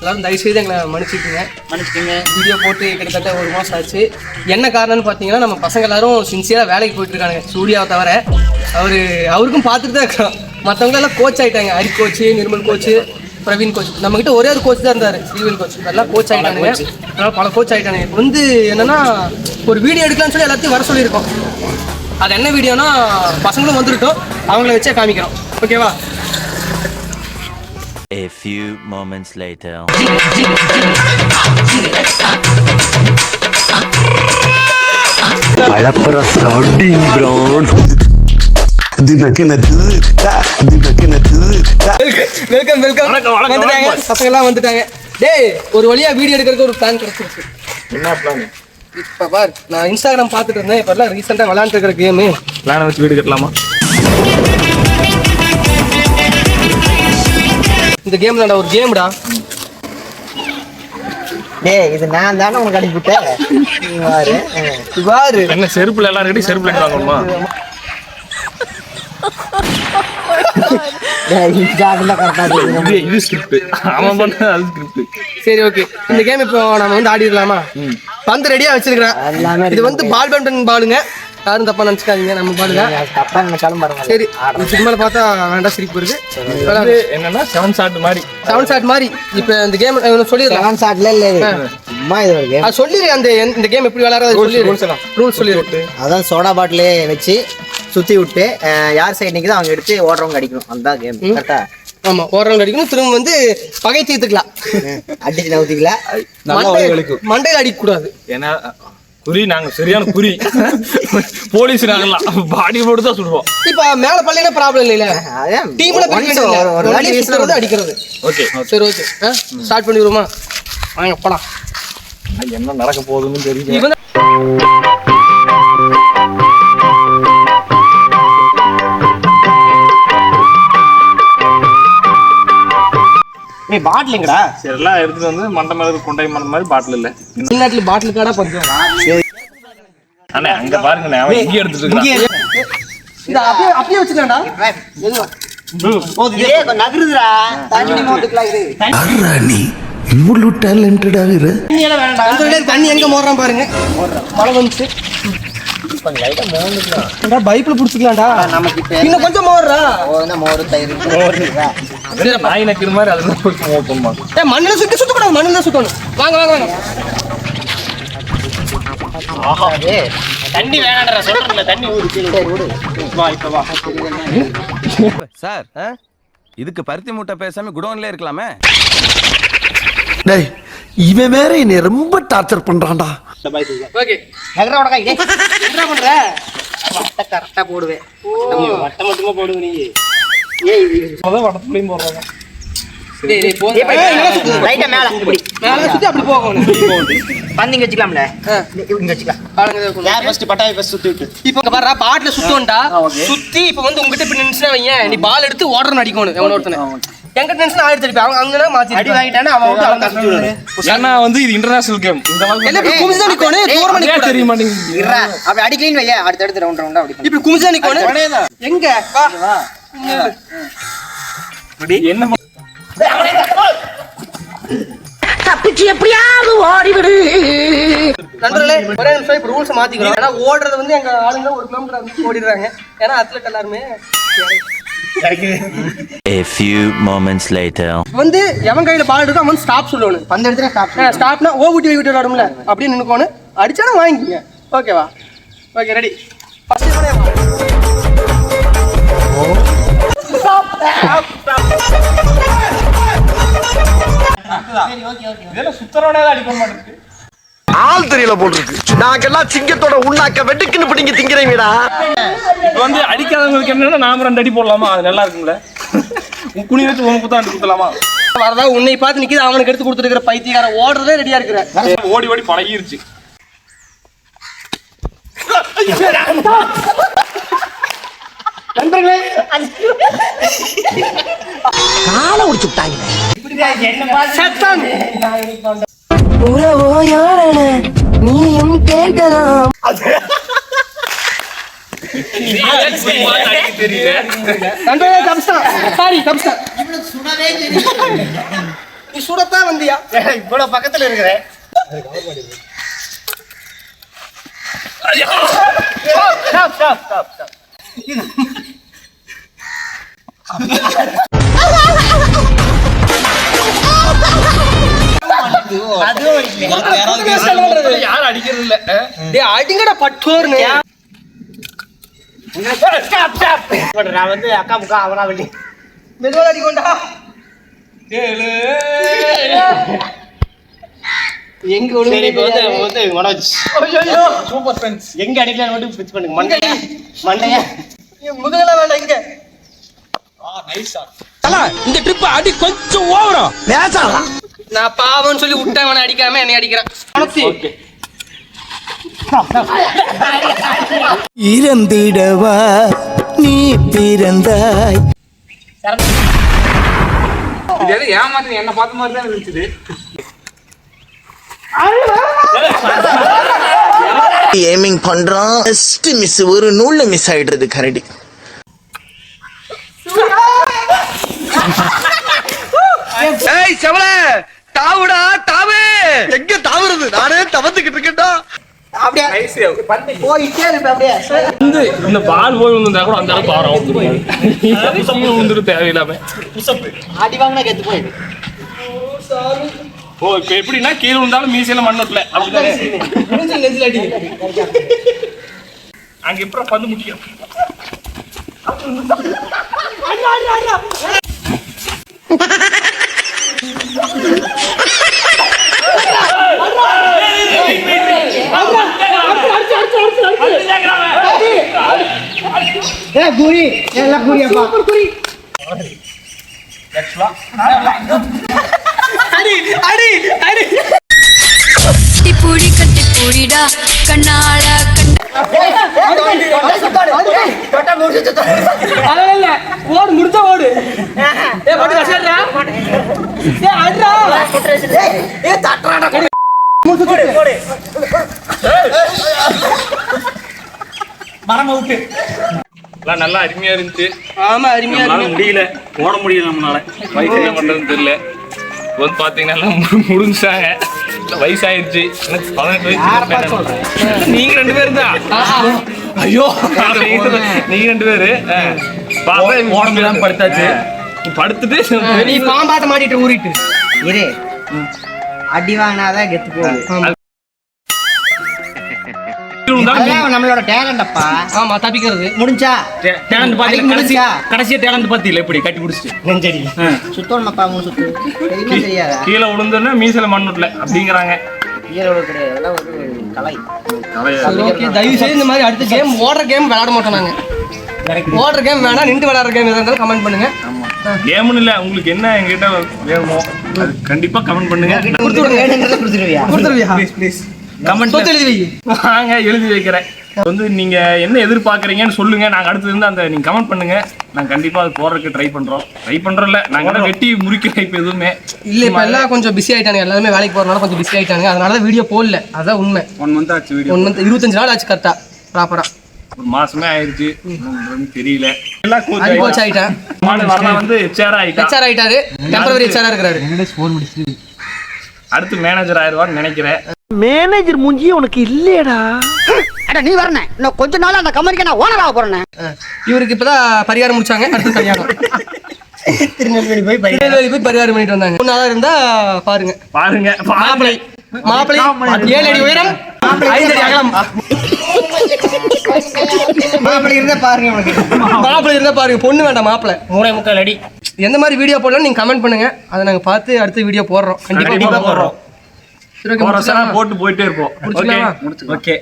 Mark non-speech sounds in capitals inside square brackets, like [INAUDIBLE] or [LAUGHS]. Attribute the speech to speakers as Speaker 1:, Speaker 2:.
Speaker 1: எல்லாரும் தயவு செய்து எங்களை மன்னிச்சுக்குங்க.
Speaker 2: மன்னிச்சுக்கோங்க.
Speaker 1: வீடியோ போட்டு கிட்டத்தட்ட ஒரு மாதம் ஆச்சு. என்ன காரணம்னு பார்த்தீங்கன்னா நம்ம பசங்க எல்லாரும் சின்சியராக வேலைக்கு போயிட்டு இருக்காங்க சூர்யாவை தவிர. அவர் அவருக்கும் பார்த்துட்டு தான் இருக்கிறோம். மற்றவங்க எல்லாம் கோச் ஆயிட்டாங்க. Hari coach Nirmal coach Praveen coach நம்மகிட்ட ஒரே ஒரு கோச் தான் இருந்தார் சிவில் கோச் எல்லாம் கோச் ஆயிட்டானுங்க. அதனால பல கோச் ஆயிட்டானுங்க. இப்போ வந்து என்னன்னா ஒரு வீடியோ எடுக்கலாம்னு சொல்லி எல்லாத்தையும் வர சொல்லியிருக்கோம். அது என்ன வீடியோனா பசங்களும் வந்துருட்டோம் அவங்கள வச்சே காமிக்கிறோம். ஓகேவா
Speaker 3: A few moments later.
Speaker 4: Malappuram starting ground தினக்கினது தினக்கினது
Speaker 1: வெல்கம் வெல்கம் வந்துட்டாங்க. பசங்க எல்லாம் வந்துட்டாங்க. டேய் ஒரு வழியா வீடியோ எடுக்கிறதுக்கு ஒரு பிளான் கிடைச்சிருக்கு.
Speaker 5: என்ன பிளான்
Speaker 1: இப்போ பார் நான் இன்ஸ்டாகிராம் பார்த்துட்டு இருந்தேன். இப்போ எல்லாம் ரீசெண்டாக விளையாண்டு இருக்கிற கேமு
Speaker 5: பிளானை வச்சு வீடு கட்டலாமா?
Speaker 1: இந்த கேம் தான்டா ஒரு கேம்டா
Speaker 2: டேய் இது நான் தானே உனக்கு அனுப்பிவிட்டேன் நீ பாரு
Speaker 1: பாரு
Speaker 5: என்ன செருப்புல எல்லாம் ரெடி செருப்புல வாங்கணுமா? இது ஸ்கிரிப்ட் அவன் பண்ண அது ஸ்கிரிப்ட்
Speaker 1: சரி ஓகே இந்த கேம் இப்போ நம்ம வந்து ஆடிடலாமா? பந்து ரெடியா வச்சிருக்கிறேன். இது வந்து பால் பேட்மிண்டன் பாலுங்க யாரும் தப்பா நினச்சிக்காதீங்க நம்ம பாலுங்க
Speaker 2: தப்பா நினைச்சாலும் பரவாயில்ல.
Speaker 1: சரி இது சினிமாவில் பார்த்தா வேண்டாம் சிரிப்பு வருது
Speaker 5: இது என்னன்னா செவன் ஷாட் மாதிரி.
Speaker 1: செவன் ஷாட் மாதிரி. இப்போ இந்த கேம் சொல்லிடலாம்
Speaker 2: செவன் ஷாட்ல இல்ல இது சும்மா இது ஒரு game.
Speaker 1: அது சொல்லிடு அந்த இந்த கேம் எப்படி விளையாடுறது சொல்லி ரூல்ஸ் சொல்லிடு.
Speaker 2: அதான் சோடா பாட்டிலே வச்சு சுத்தி விட்டு யார் சைடு நிக்குதோ அவங்க எடுத்து ஓடுறவங்க அடிக்கணும். அதுதான் கேம் கரெக்டா
Speaker 1: ஆமா ஓரளவு அடிக்கணும் திரும்ப வந்து பகை தீர்த்துக்கலாம்.
Speaker 2: அடிச்சு நவுத்திக்கல
Speaker 1: மண்டை- மண்டையில அடிக்க கூடாது
Speaker 5: ஏன்னா குறி நாங்க சரியான குறி. போலீஸ் நாங்கலாம் பாடி போட்டு தான் சுடுவோம்
Speaker 1: இப்ப மேல பள்ளினா ப்ராப்ளம் இல்லைல
Speaker 2: அதான்
Speaker 1: டீம்ல
Speaker 2: ஒரு-
Speaker 1: அடிக்கிறது.
Speaker 5: ஓகே
Speaker 1: சரி ஓகே ஸ்டார்ட் பண்ணிடுவோமா? வாங்க போலாம்.
Speaker 5: என்ன நடக்க போகுதுன்னு தெரியல.
Speaker 2: பாட்டிலுங்கடா
Speaker 5: சரி எல்லாம் எடுத்துட்டு வந்து மண்டை மேல கொண்டை மண்டை மாதிரி பாட்டில் இல்ல.
Speaker 1: தமிழ்நாட்டுல பாட்டில் காடா கொஞ்சம்
Speaker 5: அண்ணே அங்க பாருங்க அவன் இங்கே எடுத்துட்டு இருக்கான்
Speaker 1: இது அப்படியே அப்படியே வச்சுக்கலாம்டா.
Speaker 2: நகருதுடா. தண்ணி மோட்டுக்கலாம் இது
Speaker 4: நீ இவ்வளவு டேலண்டடா இரு.
Speaker 1: அந்த வழியா தண்ணி எங்க மோடுறான் பாருங்க. மழை வந்துச்சு. பைப்ல புடிச்சுக்கலாம்டா.
Speaker 2: நமக்கு
Speaker 1: இன்னும் கொஞ்சம்
Speaker 2: என்ன மோர் தயிர்?
Speaker 5: நாய் நக்கிற மாதிரி அதுல பண்ணுமா
Speaker 1: ஏ மண்ணில் சுத்தி சுத்தக்கூடாது மண்ணில் சுத்தணும். வாங்க வாங்க வாங்க.
Speaker 2: தண்ணி வேணாம்டா தண்ணி ஊறு. சரி விடு. வா இப்ப வா.
Speaker 6: சார் இதுக்கு பருத்தி மூட்டை பேசாம குடோன்ல இருக்கலாமே.
Speaker 4: டேய் இவன் வேற என்னை ரொம்ப டார்ச்சர் பண்றான்டா.
Speaker 1: ஓகே.
Speaker 2: நகர உடக்கா
Speaker 1: என்ன பண்ற?
Speaker 2: வட்ட கரெக்டா போடுவேன். வட்டம் மட்டுமா போடுவேன் நீ?
Speaker 5: வடத்துலயும் போடுறாங்க
Speaker 1: பாட்டில் சுத்தோண்டா சுத்தி இப்போ வந்து உங்ககிட்ட இப்ப நின்னுச்சுனா வையேன். நீ பால் எடுத்து ஓடுறன்னு அடிக்கணும் எவனோ ஒருத்தனை. எங்க டென்ஷன் ஆயிடுச்சு அடிப்பேன் அவங்க அங்கனா மாத்தி
Speaker 2: அடி வாங்கிட்டானே அவன் வந்து அவன்
Speaker 5: ஏன்னா வந்து இது இன்டர்நேஷனல் கேம் இந்த மாதிரி
Speaker 1: இப்படி குமிஞ்சு தான் நிக்கணும் தூரமா
Speaker 5: ஏன்
Speaker 1: நிக்க
Speaker 5: தெரிய மாட்டேங்குது.
Speaker 2: இருடா அப்படி அடிக்கலின்னு வைய. அடுத்து அடுத்து ரவுண்ட் ரவுண்டா அப்படி பண்ணு.
Speaker 1: இப்படி குமிஞ்சு தான் நிக்கணும் எங்க? வா.
Speaker 5: என்ன பண்ற-
Speaker 1: நண்பர்களே ஒரே நிமிஷம் இப்போ ரூல்ஸ் மாத்திக்கிறோம். ஏன்னா ஓடுறது வந்து எங்க ஆளுங்க ஒரு கிலோமீட்டர் ஓடிடுறாங்க. ஏன்னா அத்லட் எல்லாருமே
Speaker 3: A few moments later.
Speaker 1: வந்து எவன் கையில பால் இருக்கோ அவன் ஸ்டாப் சொல்லணும்
Speaker 2: பந்து எடுத்துனா ஸ்டாப்
Speaker 1: ஸ்டாப்னா ஓ விட்டு வை விட்டு விளாடும்ல அப்படியே நின்னுக்கோணும் அடிச்சாலும் வாங்கிக்கங்க. ஓகேவா ஓகே ரெடி
Speaker 4: ஆள் தெரியல போல் இருக்கு. நாங்கெல்லாம் சிங்கத்தோட உண்ணாக்க வெட்டுக்குன்னு பிடிங்க திங்கிறீங்கடா
Speaker 5: இப்போ வந்து அடிக்காதவங்களுக்கு என்னன்னா நாம ரெண்டு அடி போடலாமா? அது நல்லா இருக்கும்ல. உன் குனி வச்சு உன் குத்தான் அடி குத்தலாமா
Speaker 1: வரதா உன்னை பார்த்து நிக்கிது அவனுக்கு எடுத்து கொடுத்துருக்கிற பைத்தியக்கார ஓடுறதே ரெடியா இருக்கிற.
Speaker 5: ஓடி ஓடி பழகிருச்சு.
Speaker 1: சத்தம்
Speaker 5: தெரியல
Speaker 1: நண்பர்களே தப்ஸ்தான் சாரி தப்ஸ்தான் நீ சுடத்தான் வந்தியா?
Speaker 2: இவ்வளவு பக்கத்துல இருக்கிறேன்
Speaker 5: யாரும் அடிக்கிறது இல்ல
Speaker 1: டேய் அடிங்கடா பட்டோர்னு
Speaker 2: நான் வந்து அக்கா முக்கா அவனா வெளியே
Speaker 1: மெதுவா அடிக்கொண்டா எங்க
Speaker 2: சரி இப்போ வந்து
Speaker 1: ஒழுங்கு
Speaker 2: வந்து மனோஜ் சூப்பர் ஃப்ரெண்ட்ஸ் எங்க அடிக்கலாம்னு மட்டும் ஃபிக்ஸ் பண்ணுங்க மண்டைய மண்டையா
Speaker 1: முதுகல வேண்டாம் இங்க.
Speaker 5: இந்த ட்ரிப் அடி கொஞ்சம் ஓவரா
Speaker 1: நான் பாவம்னு சொல்லி விட்டேன் அவனை அடிக்காம என்னை அடிக்கிறான்.
Speaker 7: இறந்திடவா நீ பிறந்தாய்.
Speaker 5: ஏமாத்து என்ன பார்த்த மாதிரி தான் இருந்துச்சு.
Speaker 7: ஏமிங் பண்றான். மிஸ் ஒரு நூல்ல மிஸ் ஆயிடுறது கரடி.
Speaker 4: செவல! தாவுடா தாவு! எங்க தாவுறது? நானே தவந்துகிட்டு இருக்கேன்டா.
Speaker 2: போயிட்டே இருப்பேன் அப்படியே.
Speaker 5: வந்து இந்த பால் போய் விழுந்தா கூட அந்த அளவுக்கு ஆரம் விழுந்துட்டு தேவையில்லாம.
Speaker 2: அடி வாங்கினா கெத்து போயிடு.
Speaker 5: ஓ இப்ப எப்படின்னா கீழே விழுந்தாலும் மீசையில மண் ஒட்டல அப்படிதானே?
Speaker 1: நெஞ்சில் நெஞ்சில் அடி
Speaker 5: அங்க எப்பறம் பந்து முட்டிக்கும்
Speaker 2: ஏ குறி எல்லாம்
Speaker 1: அடி அடி அடி. இல்ல. ஓடு முடிச்சா ஓடு. ஏ போட்டு கசடுறா ஏ அட்ரா ஏ
Speaker 5: எல்லாம் நல்லா அருமையா இருந்துச்சு.
Speaker 1: ஆமா அருமையா இருக்கு.
Speaker 5: முடியல. ஓட முடியல நம்மளால. வயசு என்ன பண்றதுன்னு தெரியல. வந்து பாத்தீங்கன்னா எல்லாம் முடிஞ்சாங்க வயசாயிருச்சு. எனக்கு பதினெட்டு வயசு. நீங்க ரெண்டு பேரும் தான். ஐயோ நீங்க ரெண்டு பேரு. ஓட முடியாம படுத்தாச்சு. படுத்துட்டு
Speaker 1: நீ பாம்பாத்த மாட்டிட்டு ஊறிட்டு.
Speaker 2: இரு. அடி வாங்கினாதான் கெத்து அதான் நம்மளோட டேலண்ட் அப்பா.
Speaker 1: ஆமா தப்பிக்கிறது.
Speaker 2: முடிஞ்சா?
Speaker 5: டேலண்ட்
Speaker 2: அடிக்க முடிஞ்சா?
Speaker 5: கடைசியா டேலண்ட் பாத்தீங்களா இப்படி கட்டி பிடிச்சிட்டு.
Speaker 2: நெஞ்சடி சுத்து. தெரியாதா?
Speaker 5: கீழே விழுந்தோன்னா மீசல மண் விடல அப்படிங்கிறாங்க.
Speaker 2: ஈரோடு கிடையாது. அதெல்லாம் ஒரு கலை.
Speaker 1: ஓகே தயவு செய்து இந்த மாதிரி அடுத்த கேம் ஓடுற கேம் விளையாட மாட்டோம் நாங்க. ஓடுற கேம் வேணா நின்று விளையாடுற கேம் எதாக இருந்தாலும் கமெண்ட் பண்ணுங்க.
Speaker 5: கேம்னு இல்ல உங்களுக்கு என்ன எங்கிட்ட வேணுமோ அது கண்டிப்பா கமெண்ட் பண்ணுங்க. கமெண்ட்
Speaker 1: எழுதி வை
Speaker 5: வாங்க எழுதி வைக்கிறேன். வந்து நீங்க என்ன எதிர்பார்க்கறீங்கன்னு சொல்லுங்க. நாங்க அடுத்து இருந்து அந்த நீங்க கமெண்ட் பண்ணுங்க. நாங்க கண்டிப்பா அது போடுறதுக்கு ட்ரை பண்றோம். ட்ரை பண்றோம் இல்ல நாங்க வெட்டி முறிக்கல இப்ப எதுவுமே.
Speaker 1: இல்ல இப்ப எல்லாம் கொஞ்சம் பிஸி ஆயிட்டாங்க எல்லாருமே வேலைக்கு போறதுனால கொஞ்சம் பிஸி ஆயிட்டாங்க அதனால தான் வீடியோ போடல. அதான் உண்மை.
Speaker 5: ஒன் மந்த் ஆச்சு வீடியோ
Speaker 1: ஒன் மந்த் இருபத்தஞ்சு நாள் ஆச்சு கரெக்டா ப்ராப்பரா
Speaker 5: ஒரு மாசமே ஆயிருச்சு. தெரியல. எல்லாம்
Speaker 1: கோச்
Speaker 5: ஆயிட்டா.
Speaker 1: ஆயிட்டேன்
Speaker 5: வந்து ஹெச்ஆர் ஆயிட்டா?
Speaker 1: ஹெச்ஆர் ஆயிட்டாரு. டெம்பரவரி ஹெச்ஆர் இருக்கிறாரு.
Speaker 5: அடுத்து மேனேஜர் ஆயிருவான்னு நினைக்கிறேன்.
Speaker 4: மேனேஜர் மூஞ்சி உனக்கு இல்லையடா.
Speaker 2: அட நீ வரணும் இன்னும் கொஞ்ச நாள் அந்த கம்பெனிக்கு நான் ஓனர் ஆக போறேன்.
Speaker 1: இவருக்கு இப்பதான் பரிகாரம் முடிச்சாங்க அடுத்து கல்யாணம். [LAUGHS]
Speaker 2: திருநெல்வேலி போய்
Speaker 1: திருநெல்வேலி போய் பரிகாரம் பண்ணிட்டு வந்தாங்க. ஒன்னாதான் இருந்தா பாருங்க.
Speaker 5: பாருங்க
Speaker 1: மாப்பிளை மாப்பிளை ஏழு அடி உயரம் ஐந்து அடி அகலம்.
Speaker 2: மாப்பிள்ளை இருந்தா பாருங்க
Speaker 1: மாப்பிளை இருந்தா பாருங்க பொண்ணு வேண்டாம் மாப்பிளை
Speaker 2: மூணே முக்கால் அடி.
Speaker 1: எந்த மாதிரி வீடியோ போடலாம் நீங்க கமெண்ட் பண்ணுங்க. அதை நாங்க பார்த்து அடுத்த வீடியோ போடுறோம். கண்டிப்பா போடுறோம்.
Speaker 5: போற? போட்டு போயிட்டே இருப்போம்? ஓகே.